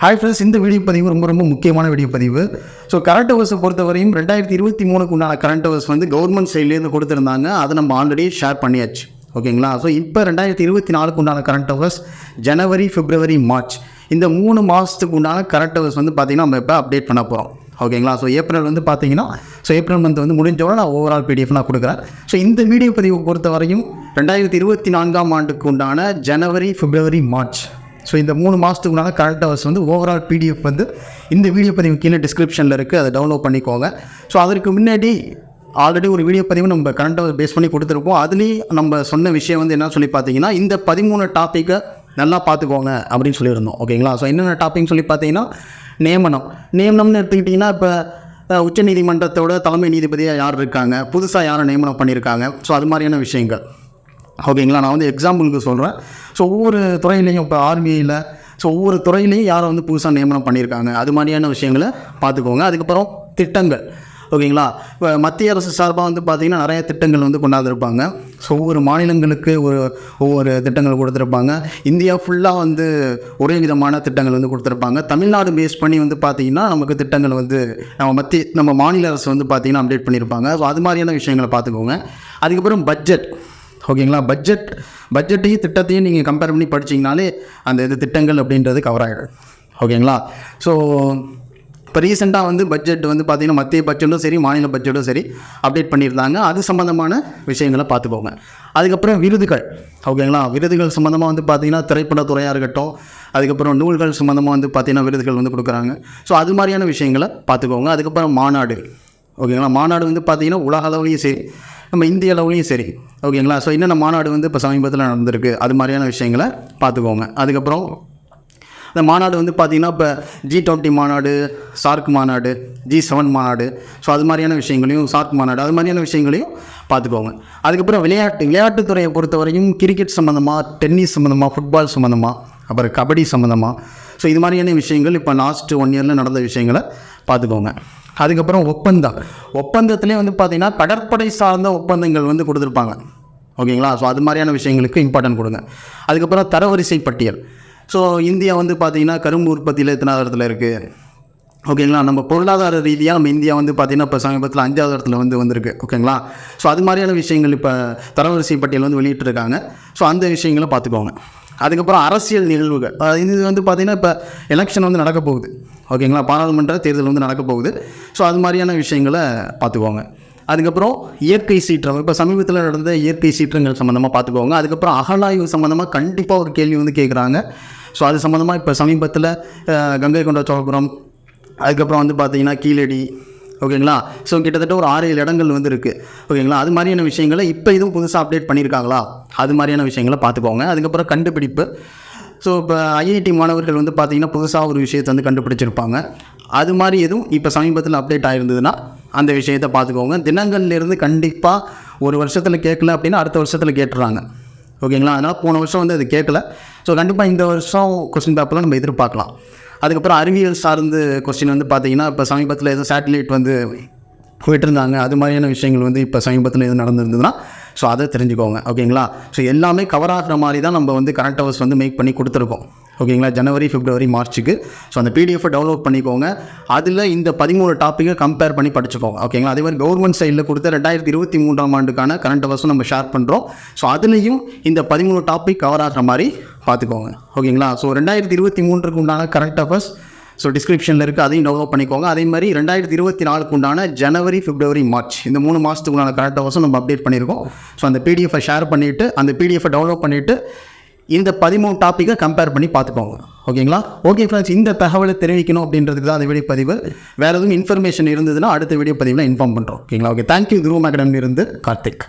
Hi friends இந்த video பதிவு ரொம்ப ரொம்ப முக்கியமான வீடியோ பதிவு. ஸோ கரண்ட் அவர்ஸை பொறுத்தவரையும் ரெண்டாயிரத்தி இருபத்தி மூணுக்கு உண்டான கரண்ட் ஹவர்ஸ் வந்து கவர்மெண்ட் சைட்லேருந்து கொடுத்துருந்தாங்க. அதை நம்ம ஆல்ரெடி ஷேர் பண்ணியாச்சு. ஓகேங்களா ஸோ இப்போ ரெண்டாயிரத்தி இருபத்தி நாலுக்கு உண்டான கரண்ட் ஹவர்ஸ் ஜனவரி பிப்ரவரி மார்ச் இந்த மூணு மாதத்துக்கு உண்டான கரண்ட் ஹவர்ஸ் வந்து பார்த்திங்கன்னா நம்ம இப்போ அப்டேட் பண்ண போகிறோம் ஓகேங்களா ஸோ ஏப்ரல் வந்து பார்த்தீங்கன்னா ஸோ ஏப்ரல் மந்த் வந்து முடிஞ்சவரை நான் ஓவரால் பிடிஎஃப் நான் கொடுக்குறேன். ஸோ இந்த வீடியோ பதிவை பொறுத்த வரையும் ரெண்டாயிரத்தி இருபத்தி நான்காம் ஆண்டுக்கு உண்டான ஜனவரி பிப்ரவரி மார்ச் ஸோ இந்த மூணு மாதத்துக்கு முன்னால் கரண்ட் அவர்ஸ் வந்து ஓவரால் பிடிஎஃப் வந்து இந்த வீடியோ பதிவு கீழே டிஸ்கிரிப்ஷனில் இருக்குது அதை டவுன்லோட் பண்ணிக்கோங்க. ஸோ அதற்கு முன்னாடி ஆல்ரெடி ஒரு வீடியோ பதிவு நம்ம கரண்ட் ஹவர் பேஸ் பண்ணி கொடுத்துருப்போம். அதுலேயும் நம்ம சொன்ன விஷயம் வந்து என்ன சொல்லி பார்த்தீங்கன்னா இந்த பதிமூணு டாப்பிக்கை நல்லா பார்த்துக்கோங்க அப்படின்னு சொல்லியிருந்தோம். ஓகேங்களா ஸோ என்னென்ன டாப்பிக் சொல்லி பார்த்தீங்கன்னா நியமனம். நியமனம்னு எடுத்துக்கிட்டிங்கன்னா இப்போ உச்சநீதிமன்றத்தோட தலைமை நீதிபதியாக யார் இருக்காங்க? புதுசாக யாரை நியமனம் பண்ணியிருக்காங்க? ஸோ அது மாதிரியான விஷயங்கள். ஓகேங்களா நான் வந்து எக்ஸாம்பிளுக்கு சொல்கிறேன் ஸோ ஒவ்வொரு துறையிலையும் இப்போ ஆர்மியில் ஸோ ஒவ்வொரு துறையிலையும் யாரை வந்து புதுசாக நியமனம் பண்ணியிருக்காங்க? அது மாதிரியான விஷயங்களை பார்த்துக்கோங்க. அதுக்கப்புறம் திட்டங்கள். ஓகேங்களா? இப்போ மத்திய அரசு சார்பாக வந்து பார்த்திங்கன்னா நிறைய திட்டங்கள் வந்து கொண்டாந்துருப்பாங்க ஸோ ஒவ்வொரு மாநிலங்களுக்கு ஒரு ஒவ்வொரு திட்டங்கள் கொடுத்துருப்பாங்க. இந்தியா ஃபுல்லாக வந்து ஒரே விதமான திட்டங்கள் வந்து கொடுத்துருப்பாங்க. தமிழ்நாடு பேஸ் பண்ணி வந்து பார்த்திங்கன்னா நமக்கு திட்டங்கள் வந்து நம்ம மத்திய நம்ம மாநில அரசு வந்து பார்த்திங்கன்னா அப்டேட் பண்ணியிருப்பாங்க. ஸோ அது மாதிரியான விஷயங்களை பார்த்துக்கோங்க. அதுக்கப்புறம் பட்ஜெட் ஓகேங்களா? பட்ஜெட் பட்ஜெட்டையும் திட்டத்தையும் நீங்கள் கம்பேர் பண்ணி படிச்சிங்கனாலே அந்த இது திட்டங்கள் அப்படின்றது கவர் ஆகிடும் ஓகேங்களா? ஸோ இப்போ ரீசெண்டாக வந்து பட்ஜெட் வந்து பார்த்திங்கன்னா மத்திய பட்ஜெட்டும் சரி மாநில பட்ஜெட்டும் சரி அப்டேட் பண்ணியிருந்தாங்க. அது சம்மந்தமான விஷயங்களை பார்த்துக்கோங்க அதுக்கப்புறம் விருதுகள். ஓகேங்களா? விருதுகள் சம்மந்தமாக வந்து பார்த்திங்கன்னா திரைப்படத்துறையாக இருக்கட்டும் அதுக்கப்புறம் நூல்கள் சம்மந்தமாக வந்து பார்த்திங்கன்னா விருதுகள் வந்து கொடுக்குறாங்க. ஸோ அது மாதிரியான விஷயங்களை பார்த்துக்கோங்க. அதுக்கப்புறம் மாநாடு. ஓகேங்களா? மாநாடு வந்து பார்த்திங்கன்னா உலக அளவுலேயும் சரி நம்ம இந்திய அளவுலையும் சரி. ஓகேங்களா ஸோ என்னென்ன மாநாடு வந்து இப்போ சமீபத்தில் நடந்திருக்கு. அது மாதிரியான விஷயங்களை பார்த்துக்கோங்க. அதுக்கப்புறம் இந்த மாநாடு வந்து பார்த்திங்கன்னா இப்போ ஜி டுவெண்ட்டி மாநாடு சார்க் மாநாடு ஜி செவன் மாநாடு. ஸோ அது மாதிரியான விஷயங்களையும் சார்க் மாநாடு அது மாதிரியான விஷயங்களையும் பார்த்துக்கோங்க. அதுக்கப்புறம் விளையாட்டு விளையாட்டுத்துறையை பொறுத்தவரையும் கிரிக்கெட் சம்மந்தமாக டென்னிஸ் சம்மந்தமாக ஃபுட்பால் சம்மந்தமாக அப்புறம் கபடி சம்மந்தமாக ஸோ இது மாதிரியான விஷயங்கள் இப்போ லாஸ்ட்டு ஒன் இயரில் நடந்த விஷயங்களை பார்த்துக்கோங்க. அதுக்கப்புறம் ஒப்பந்தம். ஒப்பந்தத்துலேயே வந்து பார்த்திங்கன்னா கடற்படை சார்ந்த ஒப்பந்தங்கள் வந்து கொடுத்துருப்பாங்க. ஓகேங்களா? ஸோ அது மாதிரியான விஷயங்களுக்கு இம்பார்ட்டன்ட் கொடுங்க. அதுக்கப்புறம் தரவரிசை பட்டியல். ஸோ இந்தியா வந்து பார்த்திங்கன்னா கரும்பு உற்பத்தியில் எத்தனாவது இடத்துல இருக்குது ஓகேங்களா? நம்ம பொருளாதார ரீதியாக நம்ம இந்தியா வந்து பார்த்திங்கன்னா இப்போ சமீபத்தில் அஞ்சாவது இடத்துல வந்து வந்திருக்கு. ஓகேங்களா? ஸோ அது மாதிரியான விஷயங்கள் இப்போ தரவரிசை பட்டியல் வந்து வெளியிட்டிருக்காங்க. ஸோ அந்த விஷயங்களை பார்த்துக்கோங்க. அதுக்கப்புறம் அரசியல் நிகழ்வுகள். இது வந்து பார்த்திங்கன்னா இப்போ எலெக்ஷன் வந்து நடக்க போகுது. ஓகேங்களா பாராளுமன்ற தேர்தல் வந்து நடக்க போகுது. ஸோ அது மாதிரியான விஷயங்களை பார்த்துக்கோங்க அதுக்கப்புறம் இயற்கை சீற்றம். இப்போ சமீபத்தில் நடந்த இயற்கை சீற்றங்கள் சம்மந்தமாக பார்த்துக்கோங்க அதுக்கப்புறம் அகலாய்வு சம்மந்தமாக கண்டிப்பாக ஒரு கேள்வி வந்து கேட்குறாங்க ஸோ அது சம்மந்தமாக இப்போ சமீபத்தில் கங்கை கொண்ட சோழபுரம் அதுக்கப்புறம் வந்து பார்த்தீங்கன்னா கீழடி ஓகேங்களா? ஸோ கிட்டத்தட்ட ஒரு ஆறு ஏழு இடங்கள் வந்து இருக்குது ஓகேங்களா? அது மாதிரியான விஷயங்களை இப்போ இதுவும் புதுசாக அப்டேட் பண்ணியிருக்காங்களா அது மாதிரியான விஷயங்களை பார்த்துக்கோங்க. அதுக்கப்புறம் கண்டுபிடிப்பு. ஸோ இப்போ ஐஐடி மாணவர்கள் வந்து பார்த்திங்கன்னா புதுசாக ஒரு விஷயத்தை வந்து கண்டுபிடிச்சிருப்பாங்க. அது மாதிரி எதுவும் இப்போ சமீபத்தில் அப்டேட் ஆகிருந்ததுன்னா அந்த விஷயத்தை பார்த்துக்கோங்க. தினங்கள்லேருந்து கண்டிப்பாக ஒரு வருஷத்தில் கேட்கல அப்படின்னா அடுத்த வருஷத்தில் கேட்டுறாங்க. ஓகேங்களா? அதனால் போன வருஷம் வந்து அது கேட்கல. ஸோ கண்டிப்பாக இந்த வருஷம் கொஸ்டின் பேப்பரில் நம்ம எதிர்பார்க்கலாம். அதுக்கப்புறம் அறிவியல் சார்ந்து கொஸ்டின் வந்து பார்த்தீங்கன்னா இப்போ சமீபத்தில் ஏதோ சேட்டலைட் வந்து போயிட்டுருந்தாங்க அது மாதிரியான விஷயங்கள் வந்து இப்போ சமீபத்தில் எதுவும் நடந்திருந்ததுன்னா ஸோ அதை தெரிஞ்சுக்கோங்க. ஓகேங்களா? ஸோ எல்லாமே கவர் ஆகிற மாதிரி தான் நம்ம வந்து கரண்ட் ஹவர்ஸ் வந்து மேக் பண்ணி கொடுத்துருக்கோம். ஓகேங்களா? ஜனவரி பிப்ரவரி மார்ச்சுக்கு ஸோ அந்த பிடிஎஃபை டவுன்லோட் பண்ணிக்கோங்க. அதில் இந்த பதிமூணு டாப்பிக்கை கம்பேர் பண்ணி படிச்சுக்கோங்க. ஓகேங்களா? அதே மாதிரி கவர்மெண்ட் சைடில் கொடுத்த ரெண்டாயிரத்தி இருபத்தி மூன்றாம் ஆண்டுக்கான கரண்ட் அவர்ஸும் நம்ம ஷேர் பண்ணுறோம் ஸோ அதுலேயும் இந்த பதிமூணு டாபிக் கவர் ஆகிற மாதிரி பார்த்துக்கோங்க. ஓகேங்களா? ஸோ ரெண்டாயிரத்தி இருபத்தி மூன்றுக்கு உண்டான கரண்ட் அஃபர்ஸ் ஸோ டிஸ்கிரிப்ஷனில் இருக்குது அதையும் டவுன்லோட் பண்ணிக்கோங்க. அதே மாதிரி ரெண்டாயிரத்தி இருபத்தி நாலுக்கு உண்டான ஜனவரி பிப்ரவரி மார்ச் இந்த மூணு மாதத்துக்கு உண்டான கரண்ட் ஹவர்ஸும் நம்ம அப்டேட் பண்ணியிருக்கோம். ஸோ அந்த பிடிஎஃபை ஷேர் பண்ணிவிட்டு அந்த பிடிஎஃபை டவுன்லோட் பண்ணிவிட்டு இந்த பதிமூணு டாப்பிக்கை கம்பேர் பண்ணி பார்த்துக்கோங்க. ஓகேங்களா? ஓகே ஃப்ரெண்ட்ஸ் இந்த தகவலை தெரிவிக்கணும் அப்படின்றதுக்கு தான் அந்த வீடியோ பதிவு வேறு எதுவும் இன்ஃபர்மேஷன் இருந்ததுன்னா அடுத்த வீடியோ பதிவில் இன்ஃபார்ம் பண்ணுறோம் ஓகேங்களா ஓகே தேங்க்யூ குரு அகாடமி இருந்து கார்த்திக்.